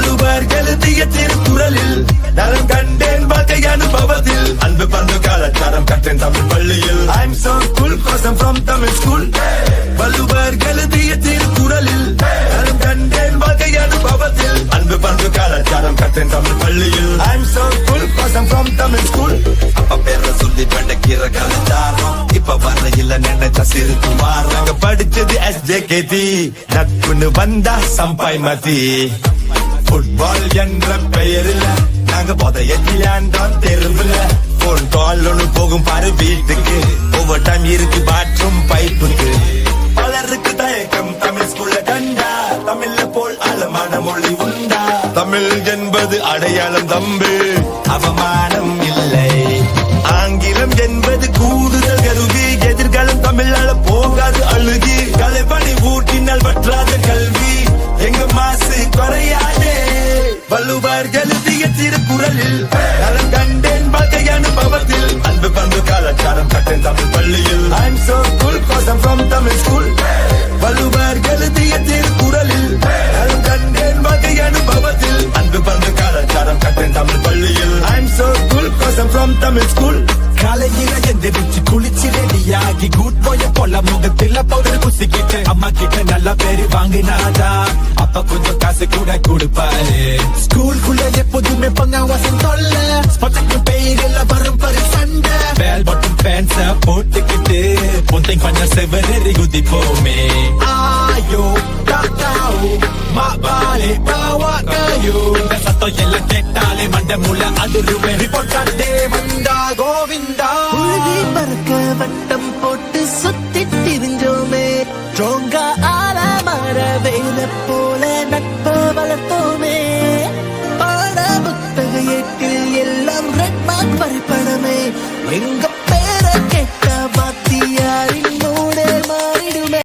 வள்ளுவர் எழுதிய திருக்குறளில் நலம் கண்டேன் வாழ்க்கை அனுபவத்தில். அன்பு பண்பு கலாச்சாரம் கற்றேன் தமிழ் பள்ளியில். ஐம் சோ cool கோசம் ஃப்ரம் தமிழ் ஸ்கூல் வள்ளுவர் எழுதிய திருக்குறளில் நலம் கண்டேன் வாழ்க்கை அனுபவத்தில். அன்பு பண்பு கலாச்சாரம் கற்றேன் தமிழ் பள்ளியில். ஐம் சோ cool கோசம் ஃப்ரம் தமிழ் ஸ்கூல் அப்ப பேர சொல்லி பண்டக்கிற கலாச்சாரம். இப்ப வரையில நினைச்ச சிறு குமார் நாங்க படிச்சது எஸ்ஜேகேடி நட்புன்னு வந்தா சம்பாய் மதி. ஃபுட்பால் என்ற பெயரில் நாங்க போதைய விளையாண்டோம் தெருவுல. போன் கால் ஒண்ணு போகும் பாரு வீட்டுக்கு. ஒவ்வொரு டைம் இருக்கு பாத்ரூம் பைப்புக்கு பலருக்கு தயக்கம் தமிழ் ஸ்கூல்ல கண்டா. தமிழ்ல போல் அலமான மொழி உண்டா. தமிழ் என்பது அடையாளம் தம்பு. அவமானம் வள்ளுவர் எழுதிய திருக்குறளில். நலம் கண்டேன் வாழ்க்கை அனுபவத்தில். அன்பு பண்பு கலாச்சாரம் கட்டேன் தமிழ் பள்ளியில். I'm so cool cause I'm from Tamil school. Valluvar எழுதிய திருக்குறளில். நலம் கண்டேன் வாழ்க்கை அனுபவத்தில். அன்பு பண்பு கலாச்சாரம் கட்டேன் தமிழ் பள்ளியில். I'm so cool cause I'm from Tamil school. காலையில எந்திரிச்சு குளிச்சு ரெடியாகி குட் போய போல முகத்தில பவுடர் குசிக்கிட்டு அம்மா கிட்ட நல்ல பேரு வாங்கினாதா? அப்ப கொஞ்சம் காசு கூட கொடுப்பாரு. ஸ்கூலுக்குள்ள எப்போதுமே பங்காவாசம் தொல்ல. ஸ்பட்டுக்கு பெயரில் வரும் பரு சண்டை. பேல் பட்டும் பேன்ஸ போட்டுக்கிட்டு பொந்தை பண்ண செவரறி குதிப்போமே ஆயோ தாத்தாவோ மாபாலே பாவாக்காயோ சத்தம் எல்லாம் கேட்டா கேட்டாலே மண்ட முல அதிருவே ரிப்போர்ட் காட்டே வந்தா கோவிந்தா. உழுதி பறக்க வட்டம் போட்டு சுத்தி திரிஞ்சோமே ஸ்ட்ராங்கா ஆல மர வேல போல நட்ப வளர்த்தோமே. பாட புத்தக எட்டில் எல்லாம் ரெட் மார்க் வரைபடமே எங்க